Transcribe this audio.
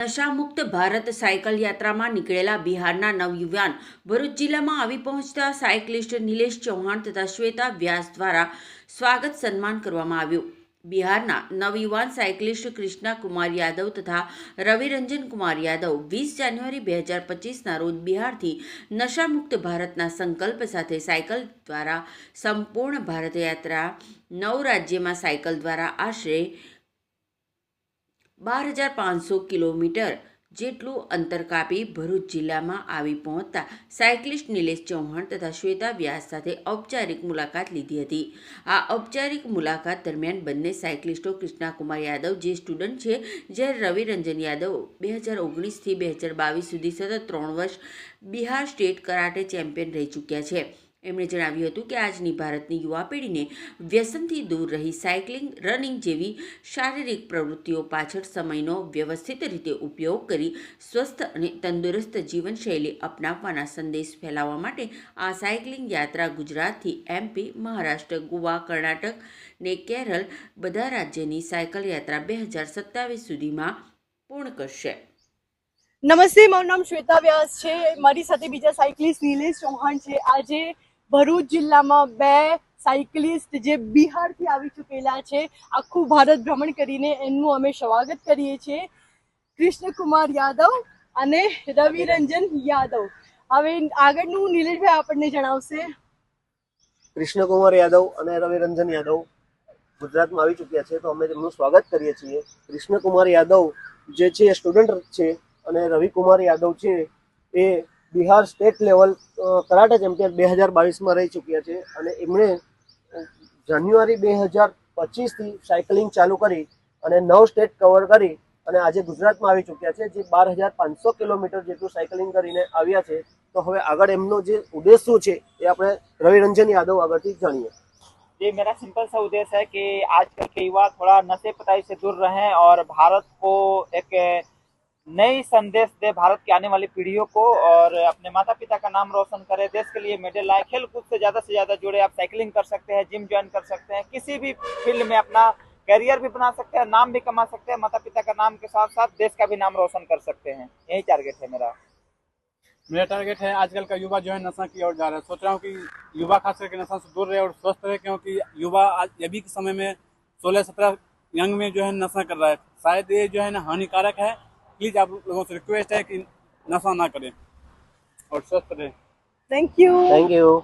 નશામુક્ત Bharat cycle યાત્રામાં નીકળેલા બિહારના નવયુવાન ભરૂચ જિલ્લામાં આવી પહોંચતા સાયકલિસ્ટ નિલેશ ચૌહાણ તથા શ્વેતા વ્યાસ દ્વારા સ્વાગત સન્માન કરવામાં આવ્યું. બિહારના નવયુવાન સાયકલિસ્ટ કૃષ્ણા કુમાર યાદવ તથા રવિરંજન કુમાર યાદવ વીસ જાન્યુઆરી બે હજાર પચીસના રોજ બિહારથી નશામુક્ત ભારતના સંકલ્પ સાથે સાયકલ દ્વારા સંપૂર્ણ ભારત યાત્રા નવ રાજ્યમાં સાયકલ દ્વારા આશરે બાર હજાર પાંચસો કિલોમીટર જેટલું અંતર કાપી ભરૂચ જિલ્લામાં આવી પહોંચતા સાયકલિસ્ટ નિલેશ ચૌહાણ તથા શ્વેતા વ્યાસ સાથે ઔપચારિક મુલાકાત લીધી હતી. આ ઔપચારિક મુલાકાત દરમિયાન બંને સાયકલિસ્ટો કૃષ્ણાકુમાર યાદવ, જે સ્ટુડન્ટ છે જ્યારે રવિરંજન યાદવ, બે હજાર ઓગણીસથી બે હજાર બાવીસ સુધી સતત ત્રણ વર્ષ બિહાર સ્ટેટ કરાટે ચેમ્પિયન રહી ચૂક્યા છે. એમણે જણાવ્યું હતું કે આજની ભારતની યુવા પેઢીને વ્યસનથી દૂર રહી સાયકલિંગ, રનિંગ જેવી શારીરિક પ્રવૃત્તિઓ પાછળ સમયનો વ્યવસ્થિત રીતે ઉપયોગ કરી સ્વસ્થ અને તંદુરસ્ત જીવનશૈલી અપનાવવાના સંદેશ ફેલાવવા માટે આ સાયકલિંગ યાત્રા ગુજરાતથી એમપી, મહારાષ્ટ્ર, ગોવા, કર્ણાટક ને કેરળ બધા રાજ્યની સાયકલ યાત્રા બે હજાર સત્તાવીસ સુધીમાં પૂર્ણ કરશે. નમસ્તે, મારું નામ શ્વેતા વ્યાસ છે. મારી સાથે બીજા સાયકલિસ્ટ નિલેશ ચૌહાણ છે. આજે ભરૂચ જિલ્લામાં બે સાયકલિસ્ટ જે બિહારથી આવી ચૂકેલા છે. આખું ભારત ભ્રમણ કરીને એમનું અમે સ્વાગત કરીએ છીએ. કૃષ્ણકુમાર યાદવ અને રવિરંજન યાદવ. હવે આગળનું નીલેશભાઈ આપણને જણાવશે. કૃષ્ણકુમાર યાદવ અને રવિરંજન યાદવ ગુજરાતમાં આવી ચૂક્યા છે, તો અમે તેમનું સ્વાગત કરીએ છીએ. કૃષ્ણકુમાર યાદવ જે છે સ્ટુડન્ટ છે અને રવિકુમાર યાદવ છે, એ Bihar state level karate champion બે હજાર બાવીસમાં રહી ચૂક્યા છે અને એમણે અ, જાન્યુઆરી બે હજાર પચીસથી સાયકલિંગ ચાલુ કરી અને નવ સ્ટેટ કવર કરી અને આજે ગુજરાતમાં આવી ચૂક્યા છે જે બાર હજાર પાંચસો કિલોમીટર જેટલું સાયકલિંગ કરીને આવ્યા છે તો હવે આગળ એમનો જે ઉદ્દેશ શું છે એ આપણે રવિરંજન યાદવ આગળથી જાણીએ ये मेरा सिंपल सा उद्देश्य है कि आजकल के युवा थोड़ा नशे पताई से दूर रहें और भारत को एक नई संदेश दे भारत की आने वाली पीढ़ियों को और अपने माता पिता का नाम रोशन करें। देश के लिए मेडल लाए। खेल कूद से ज़्यादा से ज़्यादा जुड़े आप साइकिलिंग कर सकते हैं, जिम ज्वाइन कर सकते हैं, किसी भी फ़ील्ड में अपना करियर भी बना सकते हैं, नाम भी कमा सकते हैं माता पिता का नाम के साथ साथ देश का भी नाम रोशन कर सकते हैं। यही टारगेट है मेरा। मेरा टारगेट है आजकल का युवा जो है नशा की ओर जा रहा है। सोच रहा हूँ कि युवा खास करके नशा से दूर रहे और स्वस्थ रहे, क्योंकि युवा आज अभी के समय में सोलह सत्रह यंग में जो है नशा कर रहा है। शायद ये जो है ना हानिकारक है प्लीज आप लोगों से रिक्वेस्ट है कि नशा ना करें और स्वस्थ रहें थैंक यू थैंक यू